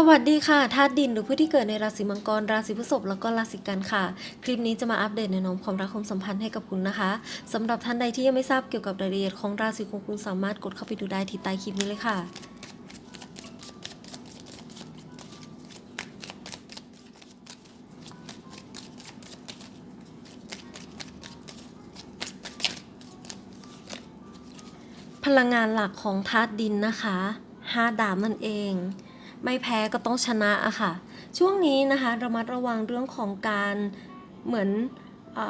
สวัสดีค่ะธาตุดินหรือผู้ที่เกิดในราศีมังกร ราศีพฤษภแล้วก็ราศีกันค่ะ คลิปนี้จะมาอัปเดตแนวโน้มความรักความสัมพันธ์ให้กับคุณนะคะสำหรับท่านใดที่ยังไม่ทราบเกี่ยวกับรายละเอียดของราศีของคุณสามารถกดเข้าไปดูได้ที่ใต้คลิปนี้เลยค่ะพลังงานหลักของธาตุดินนะคะห้าดาบนั่นเอง ไม่แพ้ก็ต้องชนะอะค่ะ ช่วงนี้นะคะระมัดระวังเรื่องของการเหมือนอ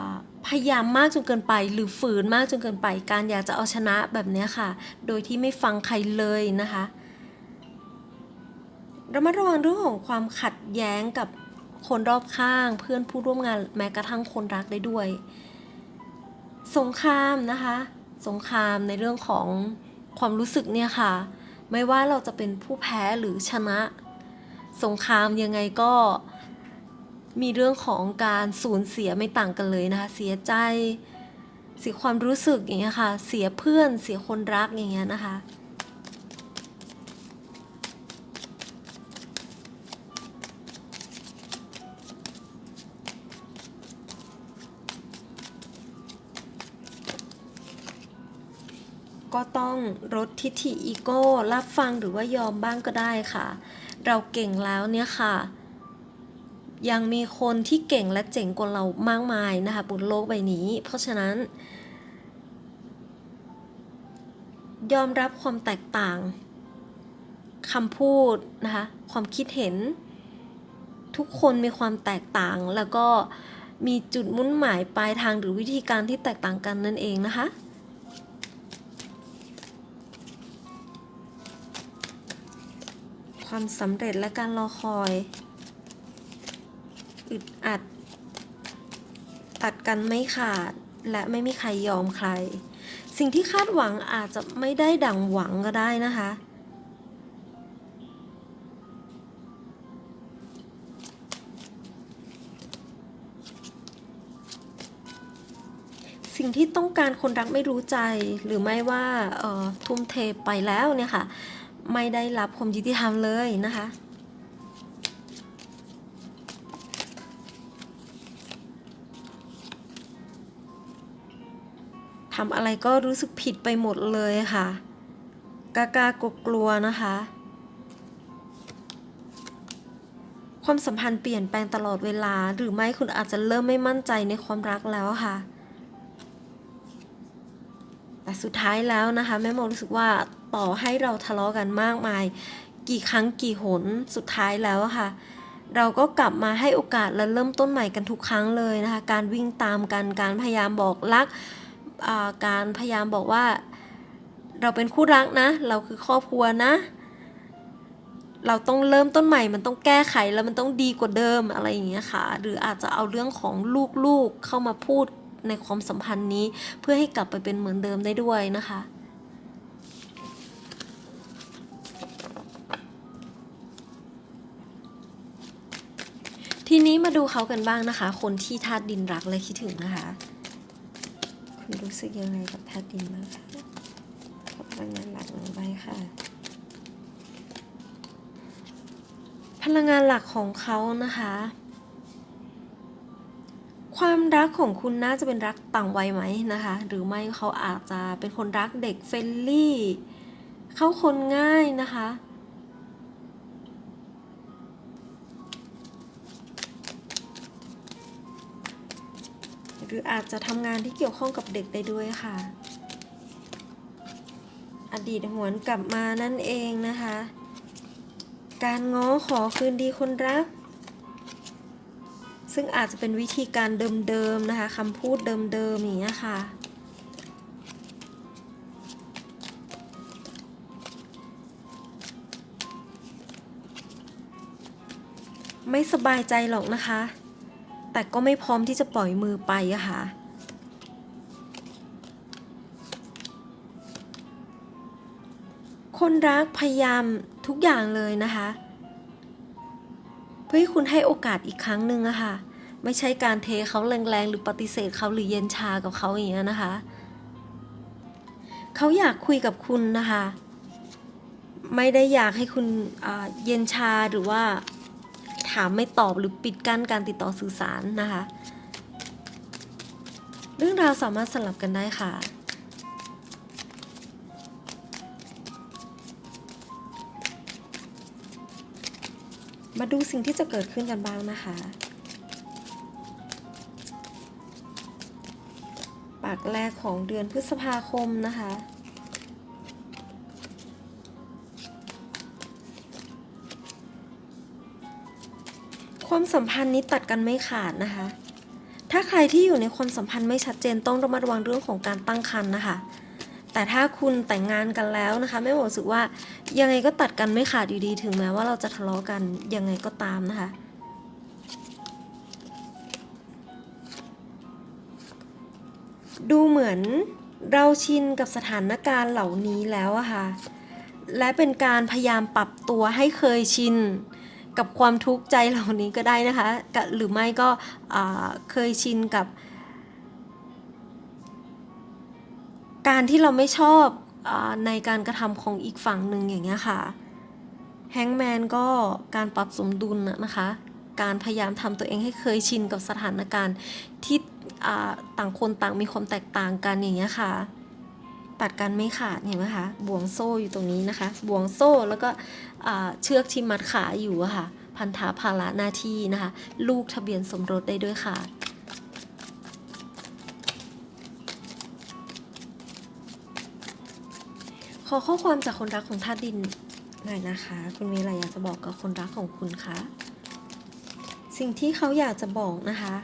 พยายามมากจนเกินไป หรือฝืนมากจนเกินไป การอยากจะเอาชนะแบบเนี้ยค่ะ โดยที่ไม่ฟังใครเลยนะคะระมัดระวังเรื่องของความขัดแย้งกับคนรอบข้าง เพื่อนผู้ร่วมงานแม้กระทั่งคนรักได้ด้วย สงครามนะคะ สงครามในเรื่องของความรู้สึกเนี่ยค่ะ ไม่ว่าเราจะเป็นผู้แพ้หรือชนะ สงครามยังไงก็มีเรื่องของการสูญเสียไม่ต่างกันเลยนะคะ เสียใจ เสียความรู้สึกอย่างเงี้ยค่ะ เสียเพื่อน เสียคนรักอย่างเงี้ยนะคะ ก็ต้องลดทิฐิอีโก้รับฟังหรือว่ายอมบ้างก็ได้ค่ะ เราเก่งแล้วเนี่ยค่ะ ยังมีคนที่เก่งและเจ๋งกว่าเรามากมายนะคะบนโลกใบนี้ เพราะฉะนั้น ยอมรับความแตกต่างคำพูดนะคะความคิดเห็น ทุกคนมีความแตกต่างแล้วก็มีจุดมุ่งหมายปลายทางหรือวิธีการที่แตกต่างกันนั่นเองนะคะ ความสำเร็จและการรอคอย อึดอัด ตัดกันไม่ขาด และไม่มีใครยอมใคร สิ่งที่คาดหวังอาจจะไม่ได้ดังหวังก็ได้นะคะ สิ่งที่ต้องการคนรักไม่รู้ใจหรือไม่ว่าเอ่อทุ่มเทไปแล้วเนี่ยค่ะ ไม่ได้รับความยุติธรรมเลยนะคะ ทำอะไรก็รู้สึกผิดไปหมดเลยค่ะกล้ากล้ากลัวกลัวนะคะ ความสัมพันธ์เปลี่ยนแปลงตลอดเวลา หรือไม่คุณอาจจะเริ่มไม่มั่นใจในความรักแล้วค่ะ แต่สุดท้ายแล้วนะคะแม่โมรู้สึกว่าต่อให้เราทะเลาะกันมากมาย กี่ครั้งกี่หนสุดท้ายแล้วค่ะ เราก็กลับมาให้โอกาสและเริ่มต้นใหม่กันทุกครั้งเลยนะคะการวิ่งตามกันการพยายามบอกรักการพยายามบอกว่า เราเป็นคู่รักนะ เราคือครอบครัวนะ เราต้องเริ่มต้นใหม่ มันต้องแก้ไขแล้วมันต้องดีกว่าเดิมอะไรอย่างเงี้ยค่ะ หรืออาจจะเอาเรื่องของลูกๆเข้ามาพูด ในความสัมพันธ์นี้ เพื่อให้กลับไปเป็นเหมือนเดิมได้ด้วยนะคะทีนี้มาดูเขากันบ้างนะคะ คนที่ธาตุดินรักและคิดถึงนะคะ คุณรู้สึกยังไงกับธาตุดินบ้างคะขอพลังงานหลักลงไปค่ะ พลังงานหลักของเขานะคะ ความรักของคุณน่าจะเป็นรักต่างวัยไหมนะคะ หรือไม่เขาอาจจะเป็นคนรักเด็กเฟรนลี่ เข้าคนง่ายนะคะ หรืออาจจะทำงานที่เกี่ยวข้องกับเด็กได้ด้วยค่ะ อดีตหวนกลับมานั่นเองนะคะ การง้อขอคืนดีคนรัก ซึ่งอาจจะเป็นวิธีการเดิมๆนะคะคำพูดเดิมๆอย่างเงี้ค่ะ ไม่สบายใจหรอกนะคะ แต่ก็ไม่พร้อมที่จะปล่อยมือไปอะค่ะคนรักพยายามทุกอย่างเลยนะคะ เพื่อให้คุณให้โอกาสอีกครั้งหนึ่งอะค่ะ ไม่ใช่การเทเขาแรงๆ หรือปฏิเสธเขาหรือเย็นชากับเขาอย่างเงี้ยนะคะ เขาอยากคุยกับคุณนะคะ ไม่ได้อยากให้คุณเย็นชาหรือว่าถามไม่ตอบหรือปิดกั้นการติดต่อสื่อสารนะคะ เรื่องราวสามารถสลับกันได้ค่ะมาดูสิ่งที่จะเกิดขึ้นกันบ้างนะคะ ปากแรกของเดือนพฤษภาคมนะคะ ความสัมพันธ์นี้ตัดกันไม่ขาดนะคะ ถ้าใครที่อยู่ในความสัมพันธ์ไม่ชัดเจนต้องระมัดระวังเรื่องของการตั้งครรภ์นะคะ แต่ถ้าคุณแต่งงานกันแล้วนะคะไม่หมดรู้สึกว่ายังไงก็ตัดกันไม่ขาดอยู่ดีถึงแม้ว่าเราจะทะเลาะกันยังไงก็ตามนะคะ ดูเหมือนเราชินกับสถานการณ์เหล่านี้แล้วอะค่ะ และเป็นการพยายามปรับตัวให้เคยชินกับความทุกข์ใจเหล่านี้ก็ได้นะคะ หรือไม่ก็เคยชินกับ การที่เราไม่ชอบอในการกระทำของอีกฝั่งหนึ่งอย่างเงี้ยค่ะ แฮงแมนก็การปรับสมดุลนะนะคะ การพยายามทำตัวเองให้เคยชินกับสถานการณ์ที่ ต่างคนต่างมีความแตกต่างกันอย่างเงี้ยค่ะ ตัดกันไม่ขาดเห็นไหมคะบ่วงโซ่อยู่ตรงนี้นะคะ บ่วงโซ่แล้วก็เชือกที่มัดขาอยู่อะค่ะ พันธาภาระหน้าที่นะคะ ลูกทะเบียนสมรสได้ด้วยค่ะขอข้อความจากคนรักของธาตุดินหน่อยนะคะ คุณมีอะไรอยากจะบอกกับคนรักของคุณคะ สิ่งที่เขาอยากจะบอกนะคะ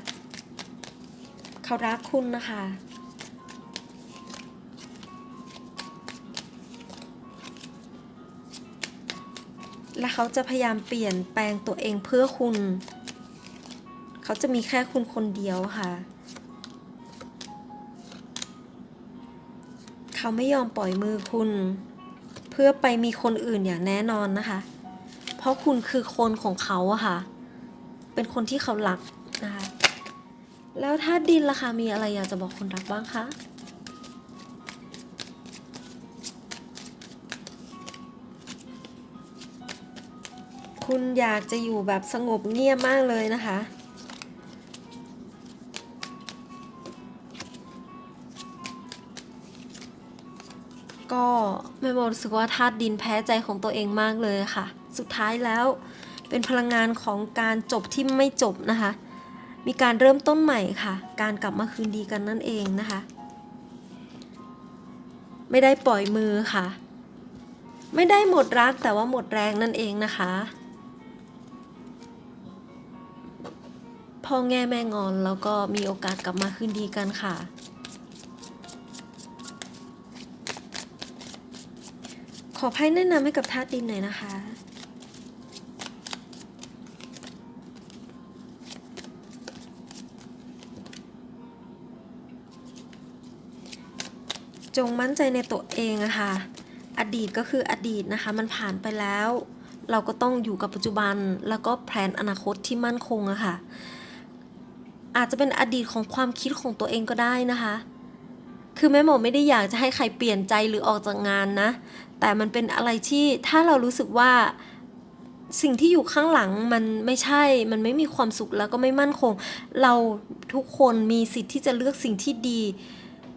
เขารักคุณนะคะ และเขาจะพยายามเปลี่ยนแปลงตัวเองเพื่อคุณ เขาจะมีแค่คุณคนเดียวค่ะ เขาไม่ยอมปล่อยมือคุณ เพื่อไปมีคนอื่นอย่างแน่นอนนะคะ เพราะคุณคือคนของเขาอะค่ะ เป็นคนที่เขารัก แล้วถ้าดินล่ะคะมีอะไรอยากจะบอกคนรักบ้างคะคุณอยากจะอยู่แบบสงบเงียบมากเลยนะคะ ก็แม่โมรู้สึกว่าธาตุดินแพ้ใจของตัวเองมากเลยค่ะ สุดท้ายแล้วเป็นพลังงานของการจบที่ไม่จบนะคะ มีการเริ่มต้นใหม่ค่ะ การกลับมาคืนดีกันนั่นเองนะคะ ไม่ได้ปล่อยมือค่ะ ไม่ได้หมดรักแต่ว่าหมดแรงนั่นเองนะคะพ่อแง่แม่งอนแล้วก็มีโอกาสกลับมาคืนดีกันค่ะ ขอไพ่แนะนำให้กับธาตุดินหน่อยนะคะ จงมั่นใจในตัวเองอะค่ะ อดีตก็คืออดีตนะคะ มันผ่านไปแล้ว เราก็ต้องอยู่กับปัจจุบัน แล้วก็แพลนอนาคตที่มั่นคงอะค่ะ อาจจะเป็นอดีตของความคิดของตัวเองก็ได้นะคะ คือแม่หมอไม่ได้อยากจะให้ใครเปลี่ยนใจหรือออกจากงานนะ แต่มันเป็นอะไรที่ถ้าเรารู้สึกว่าสิ่งที่อยู่ข้างหลังมันไม่ใช่ มันไม่มีความสุขแล้วก็ไม่มั่นคง เราทุกคนมีสิทธิ์ที่จะเลือกสิ่งที่ดี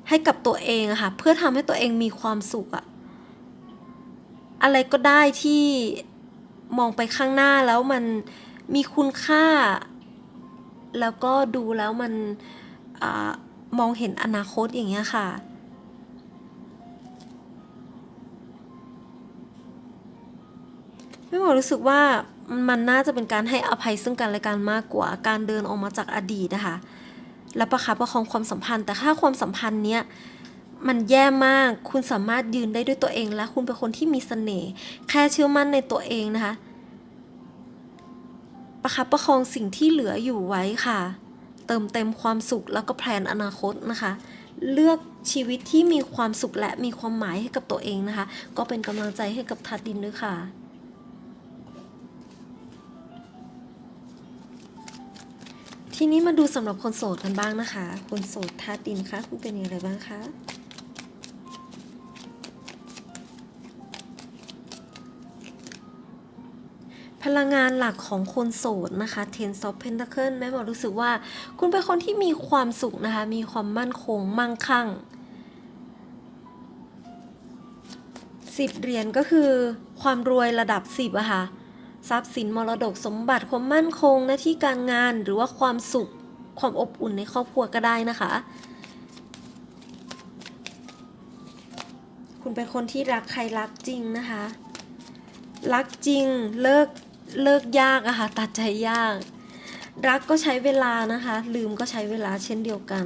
ให้กับตัวเองอะค่ะ เพื่อทำให้ตัวเองมีความสุขอะอะไรก็ได้ที่มองไปข้างหน้าแล้วมันมีคุณค่า แล้วก็ดูแล้วมันอมองเห็นอนาคตอย่างเงี้ยค่ะ ไม่บอกรู้สึกว่ามันน่าจะเป็นการให้อภัยซึ่งกันและกันมากกว่าการเดินออกมาจากอดีตนะคะ และประคับประคองความสัมพันธ์ แต่ถ้าความสัมพันธ์เนี้ยมันแย่มาก คุณสามารถยืนได้ด้วยตัวเองและคุณเป็นคนที่มีเสน่ห์แค่เชื่อมั่นในตัวเองนะคะ ประคับประคองสิ่งที่เหลืออยู่ไว้ค่ะ เติมเต็มความสุขแล้วก็แพลนอนาคตนะคะ เลือกชีวิตที่มีความสุขและมีความหมายให้กับตัวเองนะคะ ก็เป็นกำลังใจให้กับทัดดินด้วยค่ะ ทีนี้มาดูสำหรับคนโสดกันบ้างนะคะ คนโสดธาตุดินคะคุณเป็นอย่างไรบ้างคะพลังงานหลักของคนโสดนะคะ Ten of Pentacle แม่หมอรู้สึกว่า คุณเป็นคนที่มีความสุขนะคะ มีความมั่นคงมั่งคั่งสิบเหรียญก็คือความรวยระดับสิบอะค่ะ ทรัพย์สินมรดกสมบัติความมั่นคงหน้าที่การงานหรือว่าความสุขความอบอุ่นในครอบครัวก็ได้นะคะ คุณเป็นคนที่รักใครรักจริงนะคะ รักจริงเลิกเลิกยากอะค่ะตัดใจยาก รักก็ใช้เวลานะคะ ลืมก็ใช้เวลาเช่นเดียวกัน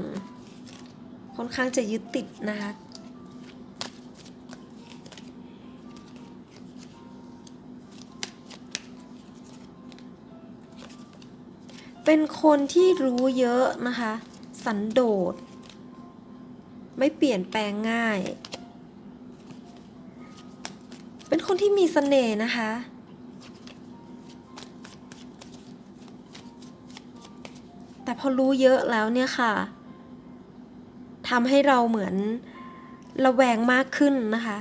ค่อนข้างจะยึดติดนะคะ เป็นคนที่รู้เยอะนะคะ สันโดษ ไม่เปลี่ยนแปลงง่าย เป็นคนที่มีเสน่ห์นะคะ แต่พอรู้เยอะแล้วเนี่ยค่ะทำให้เราเหมือนระแวงมากขึ้นนะคะ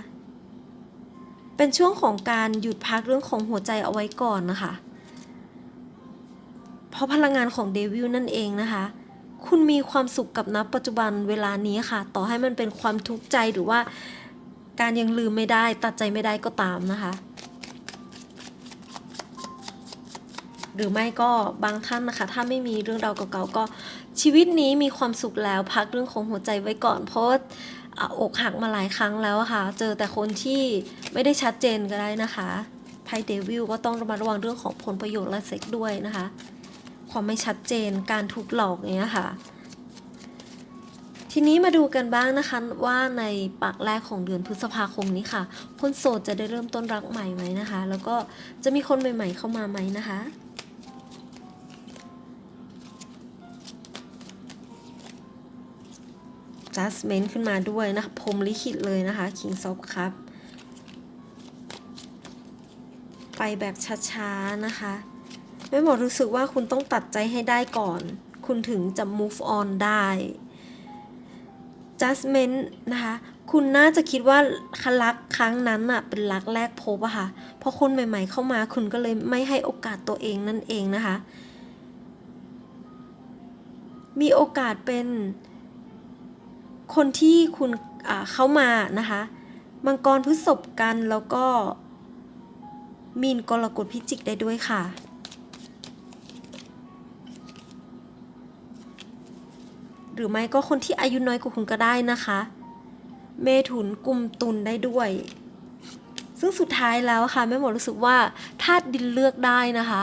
เป็นช่วงของการหยุดพักเรื่องของหัวใจเอาไว้ก่อนนะคะ ราะพลังงานของเดวิลนั่นเองนะคะ คุณมีความสุขกับนับปัจจุบันเวลานี้ค่ะ ต่อให้มันเป็นความทุกข์ใจหรือว่าการยังลืมไม่ได้ตัดใจไม่ได้ก็ตามนะคะ หรือไม่ก็บางท่านนะคะ ถ้าไม่มีเรื่องราวเก่าๆก็ชีวิตนี้มีความสุขแล้วพักเรื่องของหัวใจไว้ก่อน เพราะว่าอกหักมาหลายครั้งแล้วค่ะ เจอแต่คนที่ไม่ได้ชัดเจนก็ได้นะคะไพ่เดวิลก็ต้องระมัดระวังเรื่องของผลประโยชน์และเซ็กด้วยนะคะ ความไม่ชัดเจนการถูกหลอกอย่างเงี้ยค่ะ ทีนี้มาดูกันบ้างนะคะว่าในปากแรกของเดือนพฤษภาคมนี้ค่ะ คนโสดจะได้เริ่มต้นรักใหม่ไหมนะคะ แล้วก็จะมีคนใหม่ ๆ เข้ามาไหมนะคะ judgment ขึ้นมาด้วยนะคะพรมลิขิตเลยนะคะ King of Cup ไปแบบช้าๆนะคะ แม่หมอรู้สึกว่าคุณต้องตัดใจให้ได้ก่อน คุณถึงจะ move on ได้ judgment นะคะ คุณน่าจะคิดว่าคลักครั้งนั้นอะเป็นรักแรกพบอะค่ะพอคนใหม่ๆเข้ามาคุณก็เลยไม่ให้โอกาสตัวเองนั่นเองนะคะ มีโอกาสเป็นคนที่คุณเข้ามานะคะมังกรพฤษภกันแล้วก็มีนกรกฎพิจิกได้ด้วยค่ะ รือไม่ก็คนที่อายุน้อยกว่าคุณก็ได้นะคะ เมถุนกลุ่มตุนได้ด้วย ซึ่งสุดท้ายแล้วค่ะแม่หมอรู้สึกว่าถ้าดินเลือกได้นะคะ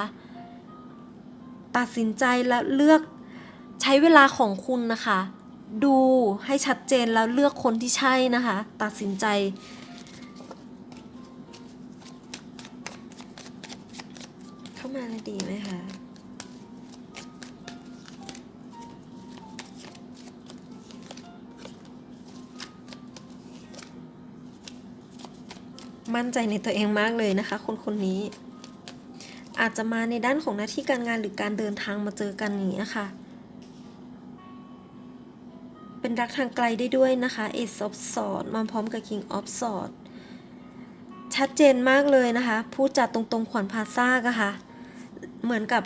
ตัดสินใจและเลือกใช้เวลาของคุณนะคะ ดูให้ชัดเจนแล้วเลือกคนที่ใช่นะคะ ตัดสินใจเข้ามาแลดีไหมคะ มั่นใจในตัวเองมากเลยนะคะ คนคนนี้ อาจจะมาในด้านของหน้าที่การงานหรือการเดินทางมาเจอกันอย่างนี้ค่ะ เป็นรักทางไกลได้ด้วยนะคะ Ace of Swords มาพร้อมกับ King of Swords ชัดเจนมากเลยนะคะพูดจาตรงๆขวัญพาซ่ากอะค่ะ เหมือนกับ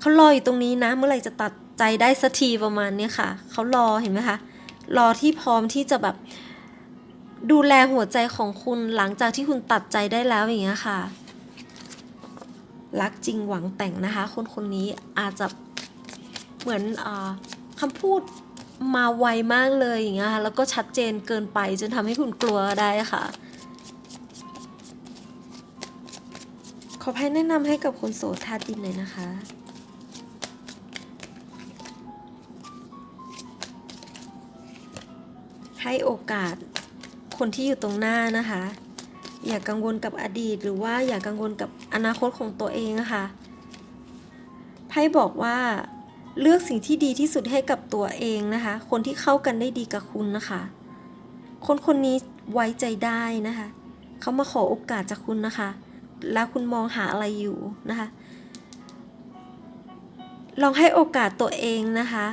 เขารออยู่ตรงนี้นะ เมื่อไหร่จะตัดใจได้สักทีประมาณนี้ค่ะ เขารอเห็นไหมคะ รอที่พร้อมที่จะแบบ ดูแลหัวใจของคุณหลังจากที่คุณตัดใจได้แล้วอย่างเงี้ยค่ะ รักจริงหวังแต่งนะคะ คนคนนี้อาจจะเหมือนอคำพูดมาไวมากเลยอย่างเงี้ยค่ะแล้วก็ชัดเจนเกินไปจนทำให้คุณกลัวได้ค่ะ ขอให้แนะนำให้กับคนโสดธาตุดินเลยนะคะให้โอกาส คนที่อยู่ตรงหน้านะคะ อย่ากกังวลกับอดีต หรือว่าอย่ากกังวลกับอนาคตของตัวเองอะค่ะไพ่บอกว่าเลือกสิ่งที่ดีที่สุดให้กับตัวเองนะคะ คนที่เข้ากันได้ดีกับคุณนะคะ คนคนนี้ไว้ใจได้นะคะ เขามาขอโอกาสจากคุณนะคะ แล้วคุณมองหาอะไรอยู่นะคะ ลองให้โอกาสตัวเองนะคะ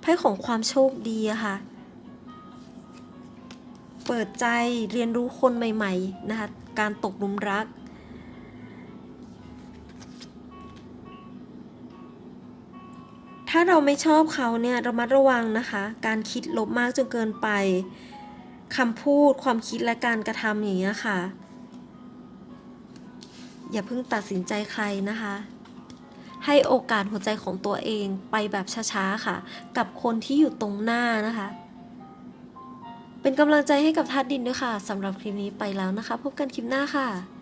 ไพ่ของความโชคดีอะค่ะ เปิดใจเรียนรู้คนใหม่ๆนะคะการตกหลุมรัก ถ้าเราไม่ชอบเขาเนี่ยเรามัดระวังนะคะ การคิดลบมากจนเกินไปคำพูดความคิดและการกระทำอย่างนี้ค่ะ อย่าเพิ่งตัดสินใจใครนะคะ ให้โอกาสหัวใจของตัวเองไปแบบช้าๆค่ะ กับคนที่อยู่ตรงหน้านะคะ เป็นกำลังใจให้กับทัดดินด้วยค่ะสำหรับคลิปนี้ไปแล้วนะคะ พบกันคลิปหน้าค่ะ